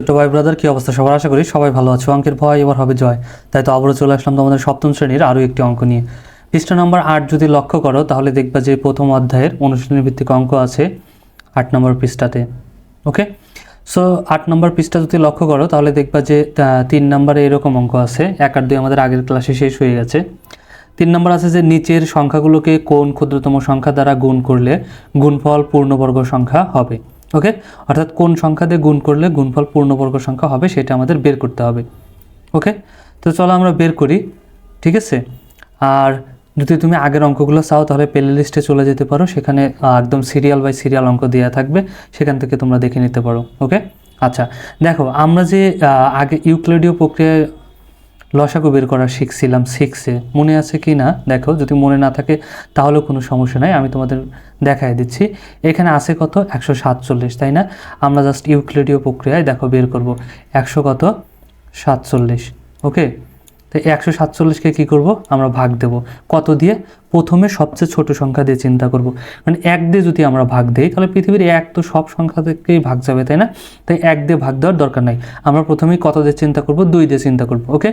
ছোট ভাই ব্রাদার কি অবস্থা? সবার আশা করি সবাই ভালো আছে। অঙ্কের ভয় এবার হবে জয়। তাই তো আবারও চলে আসলাম তোমাদের সপ্তম শ্রেণির আরও একটি অঙ্ক নিয়ে। পৃষ্ঠা নম্বর আট যদি লক্ষ্য করো, তাহলে দেখবা যে প্রথম অধ্যায়ের অনুশীলনী ভিত্তিক অঙ্ক আছে আট নম্বর পৃষ্ঠাতে। ওকে সো আট নম্বর পৃষ্ঠা যদি লক্ষ্য করো, তাহলে দেখবা যে তিন নম্বরে এরকম অঙ্ক আছে। এক আর দুই আমাদের আগের ক্লাসে শেষ হয়ে গেছে। তিন নম্বর আছে যে নিচের সংখ্যাগুলোকে কোন ক্ষুদ্রতম সংখ্যা দ্বারা গুণ করলে গুণফল পূর্ণবর্গ সংখ্যা হবে। ওকে অর্থাৎ কোন সংখ্যা দিয়ে গুণ করলে গুণফল পূর্ণবর্গ সংখ্যা হবে সেটা আমাদের বের করতে হবে। ওকে তো চলো আমরা বের করি। ঠিক আছে? আর যদি তুমি আগের অঙ্কগুলো চাও তাহলে প্লে লিস্টে চলে যেতে পারো। সেখানে একদম সিরিয়াল বাই সিরিয়াল অঙ্ক দেওয়া থাকবে। সেখান থেকে তোমরা দেখে নিতে পারো। ওকে আচ্ছা দেখো, আমরা যে আগে ইউক্লিডীয় প্রক্রিয়ায় লসাগু বের করা শিখছিলাম সিক্সে মনে আছে কি না? দেখো, যদি মনে না থাকে, তাহলেও কোনো সমস্যা নাই, আমি তোমাদের দেখাই দিচ্ছি। এখানে আছে কত? একশো সাতচল্লিশ, তাই না? আমরা জাস্ট ইউক্লিডীয় প্রক্রিয়ায়, দেখো, বের করব। একশো কত? সাতচল্লিশ, ওকে? তো একশো সাতচল্লিশকে কী করব? আমরা ভাগ দেব। কত দিয়ে? প্রথমে সবচেয়ে ছোট সংখ্যা দিয়ে চিন্তা করব। মানে এক দিয়ে যদি আমরা ভাগ দিই, তাহলে পৃথিবীর এক তো সব সংখ্যা থেকেই ভাগ যাবে, তাই না? তাই এক দিয়ে ভাগ দেওয়ার দরকার নাই। আমরা প্রথমেই কত দিয়ে চিন্তা করব? দুই দিয়ে চিন্তা করব, ওকে?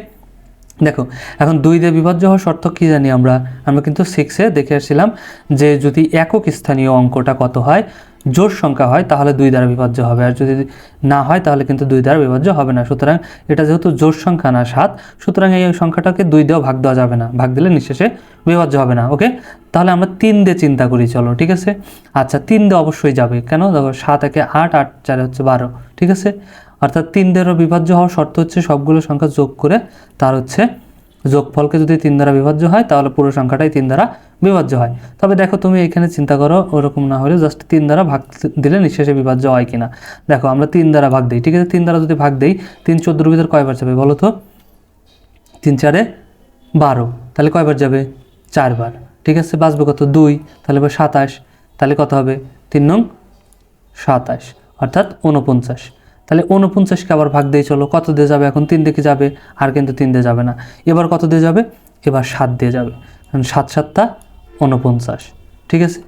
দেখো, এখন দুই দিয়ে বিভাজ্য হওয়ার শর্ত কী জানি আমরা? আমরা কিন্তু সিক্সে দেখে আসছিলাম যে যদি একক স্থানীয় অঙ্কটা কত হয়? জোর সংখ্যা হয়, তাহলে দুই দ্বারা বিভাজ্য হবে। আর যদি না হয়, তাহলে কিন্তু দুই দ্বারা বিভাজ্য হবে না। সুতরাং এটা যেহেতু জোর সংখ্যা না সাত, সুতরাং এই সংখ্যাটাকে দুই দিয়েও ভাগ দেওয়া যাবে না। ভাগ দিলে নিঃশেষে বিভাজ্য হবে না ওকে তাহলে আমরা তিন দিয়ে চিন্তা করি, চলো, ঠিক আছে? আচ্ছা তিন দিয়ে অবশ্যই যাবে। কেন? দেখো, সাত একে আট আট চারে হচ্ছে বারো, ঠিক আছে? অর্থাৎ তিন দ্বারা বিভাজ্য হওয়ার শর্ত হচ্ছে সবগুলো সংখ্যা যোগ করে তার হচ্ছে যোগফলকে যদি তিন দ্বারা বিভাজ্য হয়, তাহলে পুরো সংখ্যাটাই তিন দ্বারা বিভাজ্য হয়। তবে দেখো তুমি এখানে চিন্তা করো, ওরকম না হলে জাস্ট তিন দ্বারা ভাগ দিলে নিঃশেষে বিভাজ্য হয় কিনা। দেখো আমরা তিন দ্বারা ভাগ দিই, ঠিক আছে? তিন দ্বারা যদি ভাগ দিই, তিন চোদ্দোর ভিতর কয়বার যাবে বলো তো? তিন চারে বারো, তাহলে কয়বার যাবে? চারবার ঠিক আছে? বাঁচবে কত? দুই, তাহলে এবার সাতাশ, তাহলে কত হবে? তিন নং সাতাশ, অর্থাৎ উনপঞ্চাশ তাহলে উনপঞ্চাশকে আবার ভাগ দিয়ে চলো। কত দিয়ে যাবে? এখন তিন দিকে যাবে, আর কিন্তু তিন দিয়ে যাবে না। এবার কত দিয়ে যাবে? এবার সাত দিয়ে যাবে। কারণ সাত সাতটা উনপঞ্চাশ ঠিক আছে?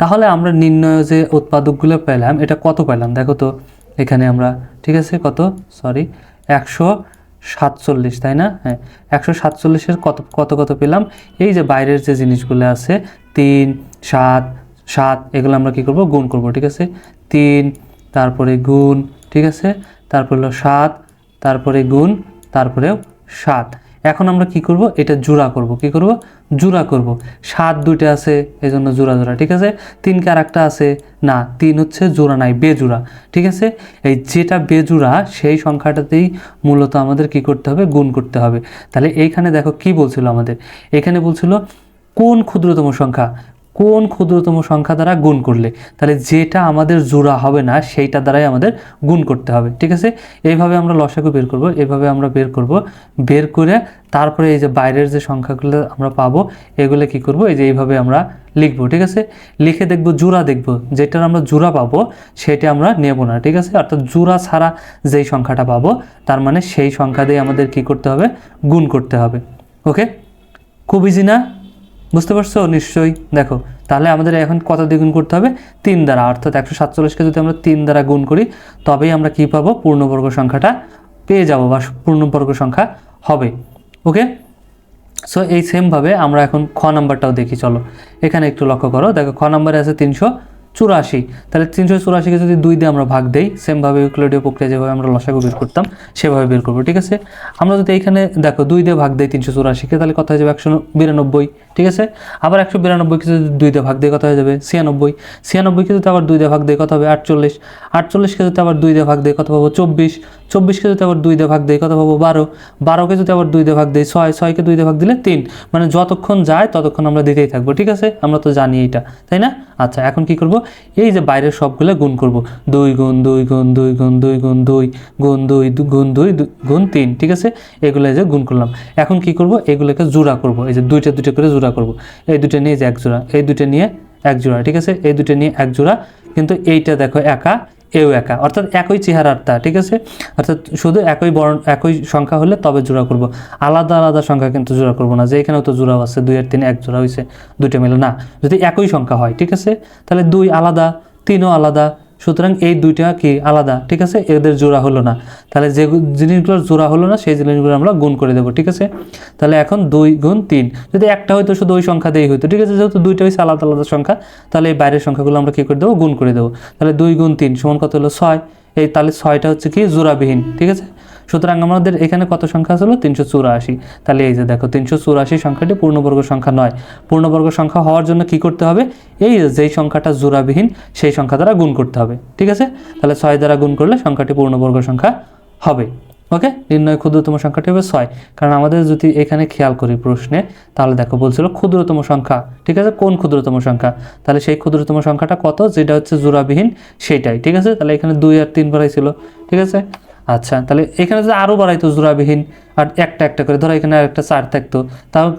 তাহলে আমরা নির্ণয় যে উৎপাদকগুলো পেলাম, এটা কত পেলাম? দেখো তো, এখানে আমরা, ঠিক আছে? কত? সরি, একশো সাতচল্লিশ, তাই না? হ্যাঁ একশো সাতচল্লিশের কত কত কত পেলাম? এই যে বাইরের যে জিনিসগুলো আছে, তিন, সাত সাত, এগুলো আমরা কী করব? গুণ করব, ঠিক আছে? তিন, তারপরে গুণ ঠিক আছে? তারপর হলো সাত, তারপরে গুণ তারপরেও সাত। এখন আমরা কি করব? এটা জোড়া করব। কি করব? জোড়া করব। সাত দুইটা আছে এই জন্য জোড়া জোড়া, ঠিক আছে? তিনকে আর একটা আছে, না, তিন হচ্ছে জোড়া নাই, বেজোড়া, ঠিক আছে? এই যেটা বেজোড়া, সেই সংখ্যাটাতেই মূলত আমাদের কি করতে হবে? গুণ করতে হবে। তাহলে এইখানে দেখো কি বলছিল আমাদের? এখানে বলছিল কোন ক্ষুদ্রতম সংখ্যা? কোন ক্ষুদ্রতম সংখ্যা দ্বারা গুণ করলে? তাহলে যেটা আমাদের জোড়া হবে না, সেইটা দ্বারাই আমাদের গুণ করতে হবে, ঠিক আছে? এইভাবে আমরা লসাগু বের করব, এইভাবে আমরা বের করব। বের করে তারপরে এই যে বাইরের যে সংখ্যাগুলো আমরা পাবো, এগুলো কি করব? এই যে এইভাবে আমরা লিখব, ঠিক আছে? লিখে দেখব, জোড়া দেখব, যেটার আমরা জোড়া পাবো, সেটা আমরা নেব না, ঠিক আছে? অর্থাৎ জোড়া ছাড়া যেই সংখ্যাটা পাবো, তার মানে সেই সংখ্যা দিয়ে আমাদের কি করতে হবে? গুণ করতে হবে, ওকে? খুব ইজি না? বুঝতে পারছ? নিশ্চয়ই। দেখো, তাহলে আমাদের এখন কত দ্বিগুণ করতে হবে? তিন দ্বারা, অর্থাৎ একশো সাতচল্লিশকে যদি আমরা তিন দ্বারা গুণ করি, তবেই আমরা কী পাবো? পূর্ণবর্গ সংখ্যাটা পেয়ে যাব, বা পূর্ণবর্গ সংখ্যা হবে। ওকে? সো এই সেমভাবে আমরা এখন খ নাম্বারটাও দেখি, চলো। এখানে একটু লক্ষ্য করো। দেখো, খ নাম্বারে আছে তিনশো। চুরাশি। তাহলে তিনশো চুরাশিকে যদি দুই দিয়ে আমরা ভাগ দেই সেমভাবে ইউক্লিডীয় প্রক্রিয়া যেভাবে আমরা লসাগু বের করতাম, সেভাবে বের করব, ঠিক আছে? আমরা যদি এইখানে দেখো দুই দিয়ে ভাগ দেই তিনশো চুরাশিকে, তাহলে কথা হয়ে যাবে? একশো বিরানব্বই, ঠিক আছে? আবার একশো বিরানব্বইকে যদি দুই দিয়ে ভাগ দিয়ে কথা হয়ে যাবে? ছিয়ানব্বই। ছিয়ানব্বইকে যদি আবার দুই দিয়ে ভাগ দিয়ে কথা হবে? আটচল্লিশ। আটচল্লিশকে যদি আবার দুই দিয়ে ভাগ দিয়ে কথা পাবো? চব্বিশ। চব্বিশকে যদি আবার দুই দিয়ে ভাগ দেয়, কত পাবো? বারো। বারোকে যদি আবার দুই দিয়ে ভাগ দেয়, ছয়। ছয়কে দুই দিয়ে ভাগ দিলে তিন। মানে যতক্ষণ যায়, ততক্ষণ আমরা দিতেই থাকব, ঠিক আছে? আমরা তো জানি এইটা তাই না? আচ্ছা এখন কি করব? এই যে বাইরের সবগুলো গুণ করব। দুই গুণ দুই গুণ দুই গুণ দুই গুণ দুই গুণ দুই গুণ দুই গুণ তিন, ঠিক আছে? এগুলো যে গুণ করলাম। এখন কি করব? এগুলোকে জোড়া করব। এই যে দুইটা দুইটা করে জোড়া করব। এই দুইটা নিয়ে যে এক জোড়া, এই দুইটা নিয়ে এক জোড়া, ঠিক আছে? এই দুটো নিয়ে এক জোড়া। কিন্তু এইটা দেখো একা এও একা। অর্থাৎ একই চেহারার তা, ঠিক আছে? অর্থাৎ শুধু একই বর্ণ, একই সংখ্যা হলে তবে জোড়া করব। আলাদা আলাদা সংখ্যা কিন্তু জোড়া করব না। যে এখানেও তো জোড়াও আছে, দুই আর তিন, এক জোড়া হয়েছে দুইটা মিলে। না, যদি একই সংখ্যা হয়, ঠিক আছে? তাহলে দুই আলাদা, তিনও আলাদা সুতরাং এই দুইটা কি আলাদা? ঠিক আছে? এদের জোড়া হলো না। তাহলে যে জিনিসগুলোর জোড়া হলো না, সেই জিনিসগুলো আমরা গুণ করে দেবো, ঠিক আছে? তাহলে এখন দুই গুণ তিন। যদি একটা হয়তো শুধু ওই সংখ্যা দিয়েই হতো ঠিক আছে? যেহেতু দুইটা হয়েছে আলাদা আলাদা সংখ্যা, তাহলে এই বাইরের সংখ্যাগুলো আমরা কী করে দেবো? গুণ করে দেবো। তাহলে দুই গুণ তিন সমান কত হলো? ছয়। এই তাহলে ছয়টা হচ্ছে কি? জোড়াবিহীন, ঠিক আছে? সুতরাং আমাদের এখানে কত সংখ্যা ছিল তিনশো চুরাশি। তাহলে এই যে দেখো, তিনশো চুরাশি সংখ্যাটি পূর্ণবর্গ সংখ্যা নয়। পূর্ণবর্গ সংখ্যা হওয়ার জন্য কি করতে হবে? এই যেই সংখ্যাটা জোড়াবিহীন, সেই সংখ্যা দ্বারা গুণ করতে হবে। ঠিক আছে? তাহলে ছয় দ্বারা গুণ করলে সংখ্যাটি পূর্ণবর্গ সংখ্যা হবে। ওকে? নির্ণয় ক্ষুদ্রতম সংখ্যাটি হবে ছয়। কারণ আমাদের যদি এখানে খেয়াল করি প্রশ্নে, তাহলে দেখো বলছিল ক্ষুদ্রতম সংখ্যা। ঠিক আছে? কোন ক্ষুদ্রতম সংখ্যা? তাহলে সেই ক্ষুদ্রতম সংখ্যাটা কত? যেটা হচ্ছে জোড়াবিহীন, সেইটাই। ঠিক আছে? তাহলে এখানে দুই আর তিন বারাই ছিল। ঠিক আছে? আচ্ছা তাহলে এখানে যদি আরও বাড়াইতো জোড়াবিহীন আর একটা একটা করে, ধরো এখানে একটা চার থাকতো,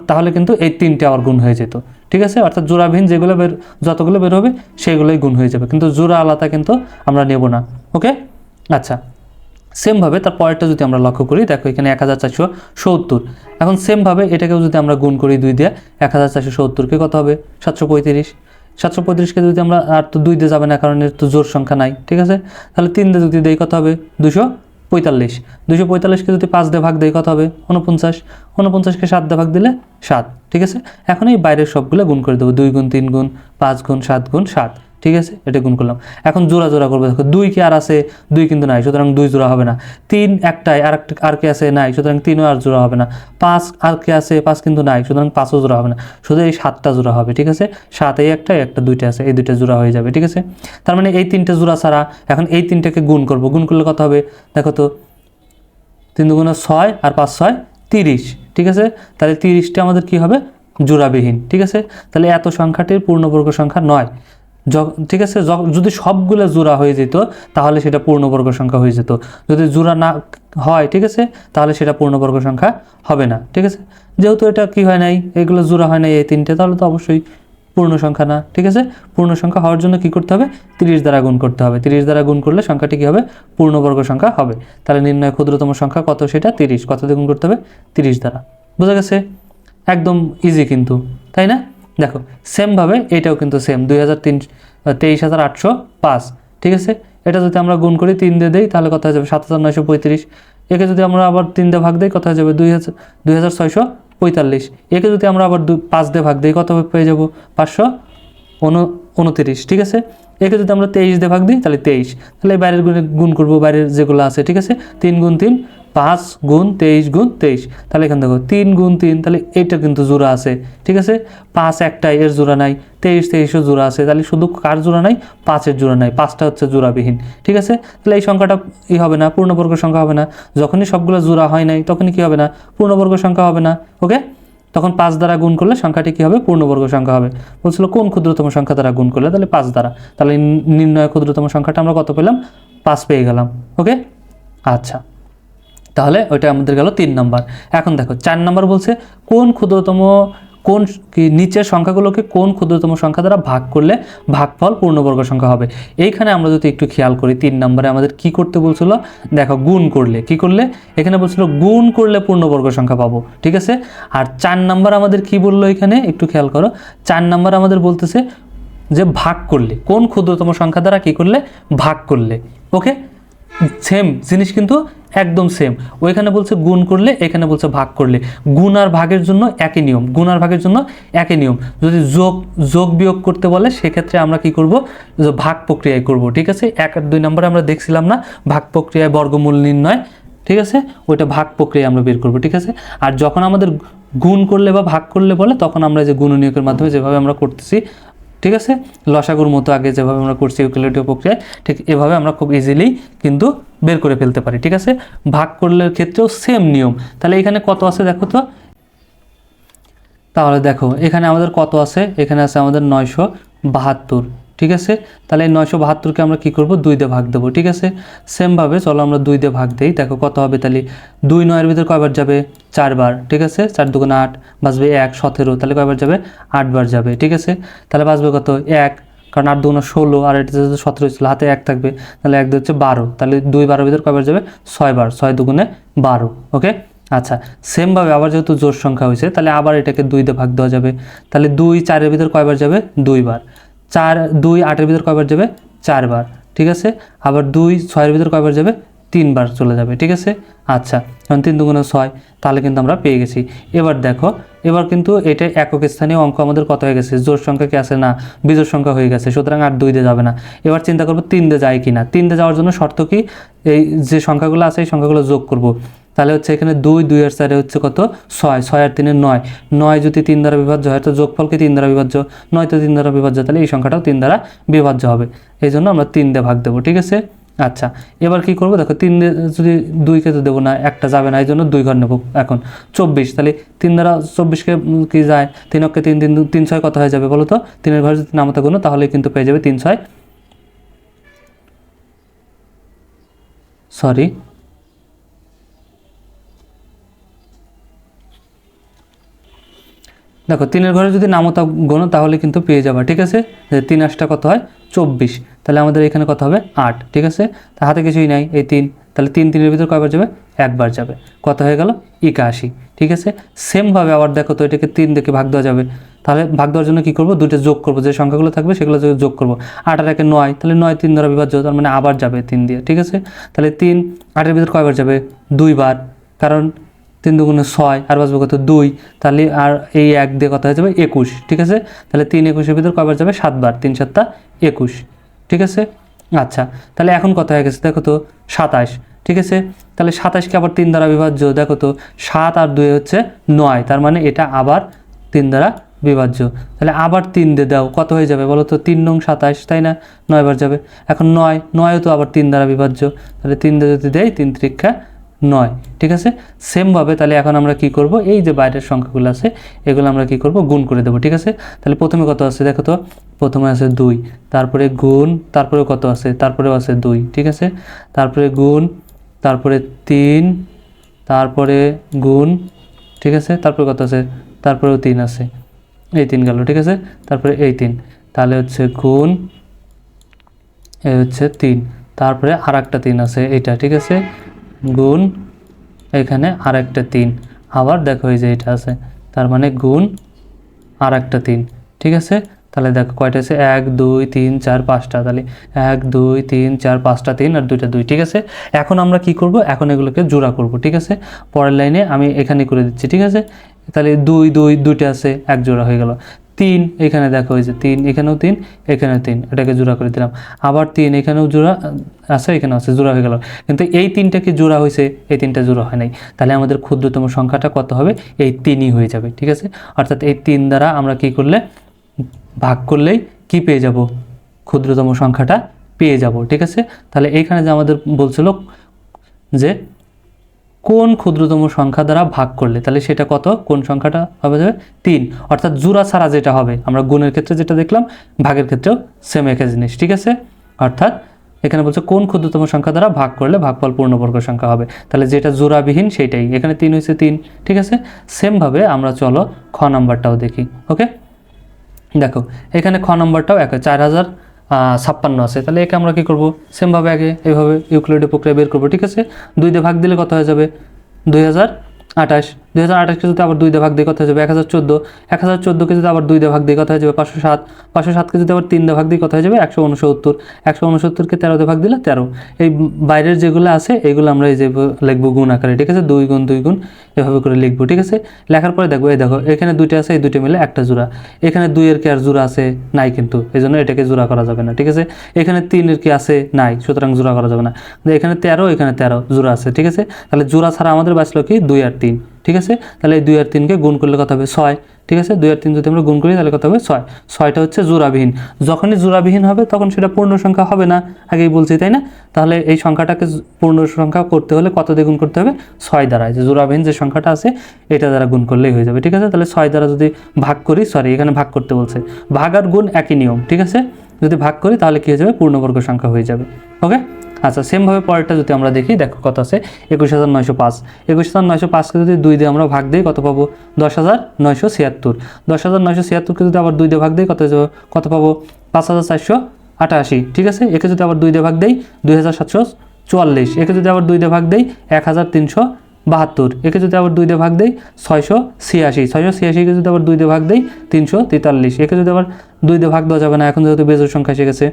তাহলে কিন্তু এই তিনটে আবার গুণ হয়ে যেত, ঠিক আছে? অর্থাৎ জোড়াবিহীন যেগুলো বের, যতগুলো বের হবে, সেগুলোই গুণ হয়ে যাবে, কিন্তু জোড়া আলাদা কিন্তু আমরা নেব না, ওকে? আচ্ছা সেমভাবে তার পরেরটা যদি আমরা লক্ষ্য করি, দেখো এখানে এক হাজার চারশো সত্তর, এখন সেমভাবে এটাকেও যদি আমরা গুণ করি দুই দিয়ে এক হাজার চারশো সত্তরকে কত হবে? সাতশো পঁয়ত্রিশ, সাতশো পঁয়ত্রিশকে যদি আমরা, আর তো দুই দিয়ে যাবে না, কারণ তো জোর সংখ্যা নাই, ঠিক আছে? তাহলে তিন দিয়ে যদি দেই কত হবে? দুশো পঁয়তাল্লিশ। দুশো পঁয়তাল্লিশকে যদি পাঁচ দিয়ে ভাগ দেয় কত হবে? উনপঞ্চাশ উনপঞ্চাশকে সাত দিয়ে ভাগ দিলে সাত, ঠিক আছে? এখন এই বাইরের সবগুলো গুণ করে দেবো। দুই গুণ, তিন গুণ, পাঁচ গুণ, সাত গুণ, সাত। ঠিক আছে? এটা গুণ করলাম। এখন জোড়া জোড়া করব। দেখো, দুই কি আর আছে? দুই কিন্তু নাই, সুতরাং দুই জোড়া হবে না। তিন একটাই, আর একটা, আর কে আছে? নাই, সুতরাং তিনও আর জোড়া হবে না। পাঁচ, আর কে আছে? পাঁচ কিন্তু নাই, সুতরাং পাঁচও জোড়া হবে না। শুধু এই সাতটা জোড়া হবে, ঠিক আছে? সাত এই একটা একটা দুইটা আছে, এই দুইটা জোড়া হয়ে যাবে, ঠিক আছে? তার মানে এই তিনটে জোড়া ছাড়া এখন এই তিনটাকে গুণ করব। গুণ করলে কত হবে? দেখো তো, তিন দুগুণে ছয় আর পাঁচ ছয় তিরিশ, ঠিক আছে? তাহলে তিরিশটা আমাদের কি হবে? জোড়াবিহীন, ঠিক আছে? তাহলে এত সংখ্যাটির পূর্ণবর্গ সংখ্যা নয়। ঠিক আছে যদি সবগুলো জোড়া হয়ে যেত, তাহলে সেটা পূর্ণবর্গ সংখ্যা হয়ে যেত। যদি জোড়া না হয়, ঠিক আছে, তাহলে সেটা পূর্ণবর্গ সংখ্যা হবে না, ঠিক আছে। যেহেতু এটা কি হয় নাই, এগুলো জোড়া হয় নাই এই তিনটে, তাহলে তো অবশ্যই পূর্ণ সংখ্যা না, ঠিক আছে। পূর্ণ সংখ্যা হওয়ার জন্য কি করতে হবে? তিরিশ দ্বারা গুণ করতে হবে। তিরিশ দ্বারা গুণ করলে সংখ্যাটি কী হবে? পূর্ণবর্গ সংখ্যা হবে। তাহলে নির্ণয় ক্ষুদ্রতম সংখ্যা কত সেটা? তিরিশ। কত দিয়ে গুণ করতে হবে? তিরিশ দ্বারা। বোঝা গেছে? একদম ইজি কিন্তু, তাই না? দেখো সেমভাবে এটাও কিন্তু সেম দুই হাজার তিন, তেইশ হাজার আটশো পাঁচ, ঠিক আছে? এটা যদি আমরা গুণ করি তিন দিয়ে দিই, তাহলে কত হয়ে যাবে? সাত হাজার নয়শো পঁয়ত্রিশ। একে যদি আমরা আবার তিন দিয়ে ভাগ দিই, কত হয়ে যাবে? দুই হাজার দুই হাজার ছয়শো পঁয়তাল্লিশ। একে যদি আমরা আবার দু, পাঁচ দিয়ে ভাগ দিই, কত পেয়ে যাব? পাঁচশো উন, উনতিরিশ, ঠিক আছে? একে যদি আমরা তেইশ দিয়ে ভাগ দিই, তাহলে তেইশ। তাহলে বাইরের গুণে গুণ করব, বাইরের যেগুলো আছে, ঠিক আছে? তিন গুণ তিন পাঁচ গুণ তেইশ গুণ তেইশ। তাহলে এখানে দেখো তিন গুণ তিন, তাহলে এইটা কিন্তু জোড়া আছে, ঠিক আছে? পাঁচ একটাই এর জোড়া নাই, তেইশ তেইশও জোড়া আছে, তাহলে শুধু কার জোড়া নাই? পাঁচের জোড়া নাই, পাঁচটা হচ্ছে জোড়াবিহীন, ঠিক আছে? তাহলে এই সংখ্যাটা ই হবে না, পূর্ণবর্গ সংখ্যা হবে না। যখনই সবগুলো জোড়া হয় নাই, তখনই কি হবে না? পূর্ণবর্গ সংখ্যা হবে না, ওকে? তখন পাঁচ দ্বারা গুণ করলে সংখ্যাটি কী হবে? পূর্ণবর্গ সংখ্যা হবে। বলছিল কোন ক্ষুদ্রতম সংখ্যা দ্বারা গুণ করলে? তাহলে পাঁচ দ্বারা। তাহলে নির- নির্ণয় ক্ষুদ্রতম সংখ্যাটা আমরা কত পেলাম? পাঁচ পেয়ে গেলাম, ওকে? আচ্ছা। তাহলে ওইটা আমাদের গেল তিন নম্বর। এখন দেখো, চার নম্বর বলছে কোন ক্ষুদ্রতম, কোন নিচের সংখ্যাগুলোকে কোন ক্ষুদ্রতম সংখ্যা দ্বারা ভাগ করলে ভাগফল পূর্ণবর্গ সংখ্যা হবে? এইখানে আমরা যদি একটু খেয়াল করি, তিন নম্বরে আমাদের কি করতে বলছিল? দেখো, গুণ করলে। কি করলে? এখানে বলছিল গুণ করলে পূর্ণবর্গ সংখ্যা পাবো, ঠিক আছে? আর চার নাম্বার আমাদের কি বলল এখানে? একটু খেয়াল করো। চার নাম্বার আমাদের বলতেছে যে ভাগ করলে, কোন ক্ষুদ্রতম সংখ্যা দ্বারা কি করলে? ভাগ করলে, ওকে? সেম জিনিস কিন্তু একদম সেম ওইখানে বলছে গুণ করলে, এখানে বলছে ভাগ করলে। গুণ আর ভাগের জন্য একই নিয়ম। গুণ আর ভাগের জন্য একই নিয়ম। যদি যোগ যোগ বিয়োগ করতে বলে, সেক্ষেত্রে আমরা কি করব? ভাগ প্রক্রিয়ায় করব, ঠিক আছে? এক আর দুই নম্বরে আমরা দেখছিলাম না, ভাগ প্রক্রিয়ায় বর্গমূল নির্ণয়, ঠিক আছে? ওইটা ভাগ প্রক্রিয়া আমরা বের করব, ঠিক আছে? আর যখন আমাদের গুণ করলে বা ভাগ করলে বলে, তখন আমরা যে গুণনীয়কের মাধ্যমে যেভাবে আমরা করতেছি ঠিক আছে? লসাগুর মতো আগে যেভাবে আমরা করছি ইউক্যালিটীয় প্রক্রিয়ায়, ঠিক এভাবে আমরা খুব ইজিলি কিন্তু বের করে ফেলতে পারি, ঠিক আছে? ভাগ করলে ক্ষেত্রেও সেম নিয়ম। তাহলে এখানে কত আছে দেখো তো? তাহলে দেখো, এখানে আমাদের কত আছে? এখানে আছে আমাদের নয়শো বাহাত্তর। ঠিক আছে? তাহলে এই নয়শো বাহাত্তরকে আমরা কী করব? দুই দিয়ে ভাগ দেবো, ঠিক আছে? সেমভাবে চলো আমরা দুই দিয়ে ভাগ দিই। দেখো কত হবে তাহলে? দুই নয়ের ভিতরে কয়বার যাবে? চারবার, ঠিক আছে? চার দুগুণ আট বাঁচবে এক, সতেরো। তাহলে কয়বার যাবে? আটবার যাবে, ঠিক আছে? তাহলে বাঁচবে কত? এক, কারণ আট দুগুণ ষোলো, আর এটা যেহেতু সতেরো ছিল হাতে এক থাকবে। তাহলে এক হচ্ছে বারো। তাহলে দুই বারো ভিতরে কয়বার যাবে? ছয়বার, ছয় দুগুণে বারো, ওকে? আচ্ছা সেমভাবে আবার যেহেতু জোর সংখ্যা হয়েছে, তাহলে আবার এটাকে দুই দিয়ে ভাগ দেওয়া যাবে। তাহলে দুই চারের ভিতর কয়বার যাবে? দুইবার। চার, দুই, আটের ভিতর কয়বার যাবে? চারবার, ঠিক আছে? আবার দুই, ছয়ের ভিতর কয়বার যাবে? তিনবার চলে যাবে, ঠিক আছে? আচ্ছা কারণ তিন দুগুণে ছয়, তাহলে কিন্তু আমরা পেয়ে গেছি। এবার দেখো, এবার কিন্তু এটা একক স্থানীয় অঙ্ক আমাদের কত হয়ে গেছে? জোর সংখ্যা কি আছে? না বিজোর সংখ্যা হয়ে গেছে, সুতরাং আর দুই দিয়ে যাবে না। এবার চিন্তা করব তিন দিয়ে যায় কি না তিন দিয়ে যাওয়ার জন্য শর্ত কি? এই যে সংখ্যাগুলো আছে, এই সংখ্যাগুলো যোগ করব। তাহলে হচ্ছে এখানে দুই দুই আর চারে হচ্ছে কত? ছয় ছয় আর তিনে নয়। নয় যদি তিন দ্বারা বিভাজ্য হয়, তো যোগফলকে তিন দ্বারা বিভাজ্য? নয় তো তিন দ্বারা বিভাজ্য, তাহলে এই সংখ্যাটাও তিন দ্বারা বিভাজ্য হবে। এই জন্য আমরা তিন দিয়ে ভাগ দেবো, ঠিক আছে? আচ্ছা এবার কি করব? দেখো, তিন যদি দুইকে তো দেবো না, একটা যাবে না, এই জন্য দুই ঘর নেব এখন। চব্বিশ, তাহলে তিন দ্বারা চব্বিশকে কি যায়? তিন অক্ষে তিন তিন তিন ছয় কত হয়ে যাবে বলো তো? তিনের ঘরে যদি নামতে গুলো তাহলে কিন্তু পেয়ে যাবে তিন ছয়। সরি। দেখো, তিনের ঘরে যদি নামতা গোনো, তাহলে কিন্তু পেয়ে যাবা, ঠিক আছে? তিন আটটা কত হয়? চব্বিশ। তাহলে আমাদের এখানে কত হবে? আট, ঠিক আছে? তা হাতে কিছুই নাই, এই তিন। তাহলে তিন তিনের ভিতর কয়বার যাবে? একবার যাবে। কত হয়ে গেল? একাশি, ঠিক আছে? সেমভাবে আবার দেখো তো এটাকে তিন দেখে ভাগ দেওয়া যাবে। তাহলে ভাগ দেওয়ার জন্য কী করব? দুটো যোগ করব, যে সংখ্যাগুলো থাকবে সেগুলো যোগ- যোগ করব। আট আর একে নয়, তাহলে নয় তিন দ্বারা বিভাজ্য, তার মানে আবার যাবে তিন দিয়ে, ঠিক আছে? তাহলে তিন, আটের ভিতর কয়বার যাবে? দুইবার, কারণ তিন দুগুণে ছয়, আর বাঁচবে কত? দুই। তাহলে আর এই এক দিয়ে কথা হয়ে যাবে? একুশ। ঠিক আছে? তাহলে তিন একুশের ভিতর কয়বার যাবে? সাতবার। তিন সাতটা একুশ। ঠিক আছে? আচ্ছা। তাহলে এখন কথা হয়ে গেছে? দেখো তো, সাতাশ। ঠিক আছে? তাহলে সাতাশকে আবার তিন দ্বারা বিভাজ্য, দেখো তো, সাত আর দুই হচ্ছে নয়। তার মানে এটা আবার তিন দ্বারা বিভাজ্য। তাহলে আবার তিন দিয়ে দাও। কত হয়ে যাবে বলো তো? তিন নং সাতাশ, তাই না? নয়বার যাবে। এখন নয়। নয়ও তো আবার তিন দ্বারা বিভাজ্য। তাহলে তিন দিয়ে যদি দেয় তিন ত্রিক্ষা নয়, ঠিক আছে? সেমভাবে তাহলে এখন আমরা কি করব? এই যে বাইরের সংখ্যাগুলো আছে, এগুলো আমরা কি করব? গুণ করে দেবো, ঠিক আছে? তাহলে প্রথমে কত আছে? দেখো তো, প্রথমে আছে দুই, তারপরে গুণ, তারপরে কত আছে? তারপরেও আছে দুই, ঠিক আছে? তারপরে গুণ, তারপরে তিন, তারপরে গুণ, ঠিক আছে? তারপরে কত আছে? তারপরেও তিন আছে। এই তিন গেল, ঠিক আছে? তারপরে এই তিন, তাহলে হচ্ছে গুণ এই হচ্ছে তিন, তারপরে আর একটা তিন আছে এটা ঠিক আছে? গুণ, এখানে আর একটা তিন। আবার দেখো এই যে এটা আছে। তার মানে গুণ আর একটা তিন। ঠিক আছে? তাহলে দেখো কয়টা আছে? এক, দুই, তিন, চার, পাঁচটা। তাহলে এক, দুই, তিন, চার, পাঁচটা, তিন আর দুইটা দুই। ঠিক আছে? এখন আমরা কি করব? এখন এগুলোকে জোড়া করব। ঠিক আছে? পরের লাইনে আমি এখানে করে দিচ্ছি। ঠিক আছে? তাহলে দুই দুই, দুইটা আছে, এক জোড়া হয়ে গেল। তিন, এখানে দেখো এই যে তিন, এখানেও তিন এখানেও তিন, এটাকে জোড়া করে দিলাম। আবার তিন, এখানেও জোড়া, আছে, এখানেও আছে, জোড়া হয়ে গেল। কিন্তু এই তিনটা কি জোড়া হয়েছে? এই তিনটা জোড়া হয় নাই। তাহলে আমাদের ক্ষুদ্রতম সংখ্যাটা কত হবে? এই তিনই হয়ে যাবে, ঠিক আছে? অর্থাৎ এই তিন দ্বারা আমরা কি করলে, ভাগ করলেই কি পেয়ে যাব? ক্ষুদ্রতম সংখ্যাটা পেয়ে যাব, ঠিক আছে? তাহলে এইখানে যে আমাদের বলছিল যে কোন ক্ষুদ্রতম সংখ্যা দ্বারা ভাগ করলে, তাহলে সেটা কত? কোন সংখ্যাটা হবে যাবে? তিন। অর্থাৎ জোড়া ছাড়া যেটা হবে, আমরা গুণের ক্ষেত্রে যেটা দেখলাম, ভাগের ক্ষেত্রেও সেম একই জিনিস, ঠিক আছে? অর্থাৎ এখানে বলছে কোন ক্ষুদ্রতম সংখ্যা দ্বারা ভাগ করলে ভাগফল পূর্ণবর্গ সংখ্যা হবে? তাহলে যেটা জোড়াবিহীন সেইটাই। এখানে তিন হয়েছে তিন, ঠিক আছে? সেমভাবে আমরা চলো খ নাম্বারটাও দেখি ওকে দেখো, এখানে খ নম্বরটাও এক চার হাজার ছাপ্পান্ন আছে, তাহলে একে আমরা কী করব? সেমভাবে আগে এইভাবে ইউক্লিডের প্রক্রিয়া বের করব, ঠিক আছে? দুই দিয়ে ভাগ দিলে কত হয়ে যাবে? দুই হাজার আঠাশ। দুই হাজার আঠাশকে যদি আবার দুই দিয়ে ভাগ দিয়ে কত হয়ে যাবে, এক হাজার চোদ্দ, এক হাজার চোদ্দোকে যদি আবার দুই দিয়ে ভাগ দিয়ে কত হয়ে যাবে, পাঁচশো সাত, পাঁচশো সাতকে যদি আবার তিন দিয়ে ভাগ দিয়ে কত হয়ে যাবে, একশো উনসত্তর, একশো উনসত্তরকে তেরোতে ভাগ দিলে তেরো। এই বাইরের যেগুলো আছে এইগুলো আমরা এই যে লিখব গুণ আকারে, ঠিক আছে? দুই গুণ দুই গুণ এভাবে করে লিখব, ঠিক আছে? লেখার পরে দেখব, এই দেখো, এখানে দুইটা আছে, এই দুইটা মিলে একটা জোড়া। এখানে দুইয়ের কি আর জোড়া আছে? নাই কিন্তু এই জন্য এটাকে জোড়া করা যাবে না, ঠিক আছে? এখানে তিনের কি আছে? নাই, সুতরাং জোড়া করা যাবে না। এখানে তেরো এখানে তেরো, জোড়া আছে, ঠিক আছে? তাহলে জোড়া ছাড়া আমাদের বাঁচলো কি? দুই আর তিন। ঠিক আছে? তাহলে দুই আর তিনকে গুণ করলে কত হবে? ছয়। ঠিক আছে? দুই আর তিন যদি আমরা গুণ করি, তাহলে কত হবে? ছয়। ছয়টা হচ্ছে জোড়াবিহীন। যখনই জোড়াবিহীন হবে, তখন সেটা পূর্ণ সংখ্যা হবে না। আগেই বলছি, তাই না? তাহলে এই সংখ্যাটাকে পূর্ণ সংখ্যা করতে হলে কত দিয়ে গুণ করতে হবে? ছয় দ্বারা। যে জোড়াবিহীন যে সংখ্যাটা আছে, এটা দ্বারা গুণ করলেই হয়ে যাবে। ঠিক আছে? তাহলে ছয় দ্বারা যদি ভাগ করি সরি এখানে ভাগ করতে বলছে। ভাগ আর গুণ একই নিয়ম। ঠিক আছে? যদি ভাগ করি, তাহলে কী হয়ে যাবে? পূর্ণবর্গ সংখ্যা হয়ে যাবে। ওকে আচ্ছা সেমভাবে পরেরটা যদি আমরা দেখি, দেখো কত আছে? একুশ হাজার নয়শো পাঁচ। একুশ হাজার নয়শো পাঁচকে যদি দুই দিয়ে আমরা ভাগ দিই, কত পাবো? দশ হাজার নয়শো ছিয়াত্তর। দশ হাজার নয়শো ছিয়াত্তরকে যদি আবার দুই দিয়ে ভাগ দিই, কত কত পাবো? পাঁচ হাজার চারশো আটাশি। ঠিক আছে? একে যদি আবার দুই দিয়ে ভাগ দেই, দুই হাজার সাতশো চুয়াল্লিশ। একে যদি আবার দুই দিয়ে ভাগ দেই, এক হাজার তিনশো বাহাত্তর। একে যদি আবার দুই দিয়ে ভাগ দেই, ছয়শো ছিয়াশি। ছয়শো ছিয়াশিকে যদি আবার দুই দিয়ে ভাগ দেই, তিনশো তেতাল্লিশ। একে যদি আবার দুই দিয়ে ভাগ দেওয়া যাবে না, এখন যেহেতু বেজোর সংখ্যা এসে গেছে,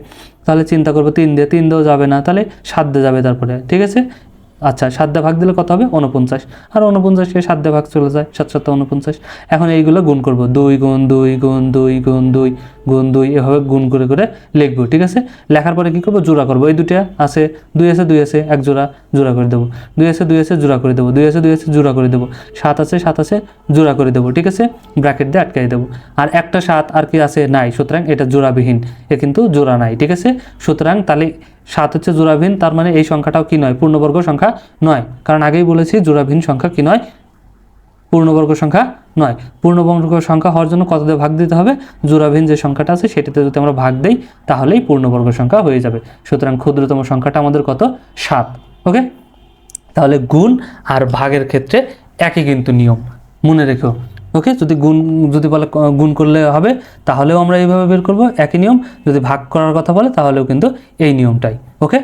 তাহলে চিন্তা করব তিন দিয়ে। তিন দেওয়া যাবে না, তাহলে সাত দিয়ে যাবে তারপরে। ঠিক আছে? আচ্ছা সাত দিয়ে ভাগ দিলে কত হবে? উনপঞ্চাশ আর উনপঞ্চাশকে সাত দিয়ে ভাগ চলে যায় সাত সাত উনপঞ্চাশ এখন এইগুলো গুণ করব। দুই গুণ দুই গুণ দুই গুণ দুই গুণ, দুই, এভাবে গুণ করে করে লিখব, ঠিক আছে? লেখার পরে কী করব? জোড়া করব। এই দুটো আছে, দুই আছে দুই আছে, এক জোড়া জোড়া করে দেবো। দুই আছে দুই আছে, জোড়া করে দেবো। দুই আছে দুই আছে, জোড়া করে দেবো। সাত আছে সাত আছে, জোড়া করে দেবো, ঠিক আছে? ব্র্যাকেট দিয়ে আটকাই দেবো। আর একটা সাত আর কি আছে? নাই। সুতরাং এটা জোড়াবিহীন। এ কিন্তু জোড়া নাই, ঠিক আছে? সুতরাং তাহলে সাত হচ্ছে জোড়াবিহীন তার মানে এই সংখ্যাটাও কি নয়? পূর্ণবর্গ সংখ্যা নয়। কারণ আগেই বলেছি জোড়াবিহীন সংখ্যা কি নয়? পূর্ণবর্গ সংখ্যা নয়। পূর্ণবর্গ সংখ্যা হওয়ার জন্য কত ভাগ দিতে হবে? জোড়াবিহীন যে সংখ্যাটা আছে, সেটাতে যদি আমরা ভাগ দেই, তাহলেই পূর্ণবর্গ সংখ্যা হয়ে যাবে। সুতরাং ক্ষুদ্রতম সংখ্যাটা আমাদের কত? সাত। ওকে? তাহলে গুণ আর ভাগের ক্ষেত্রে একই কিন্তু নিয়ম। মনে রেখো ওকে? যদি গুণ, যদি বলে গুণ করলে হবে, তাহলেও আমরা এইভাবে বের করব। একই নিয়ম, যদি ভাগ করার কথা বলে, তাহলেও কিন্তু এই নিয়মটাই, ওকে?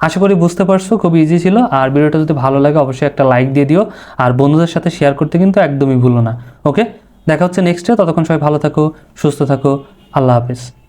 আশা করি বুঝতে পারছ, খুব ইজি ছিল। আর ভিডিওটা যদি ভালো লাগে, অবশ্যই একটা লাইক দিয়ে দিও। আর বন্ধুদের সাথে শেয়ার করতে কিন্তু একদমই ভুলো না, ওকে? দেখা হচ্ছে নেক্সটে ততক্ষণ সবাই ভালো থাকো, সুস্থ থাকো, আল্লাহ হাফেজ।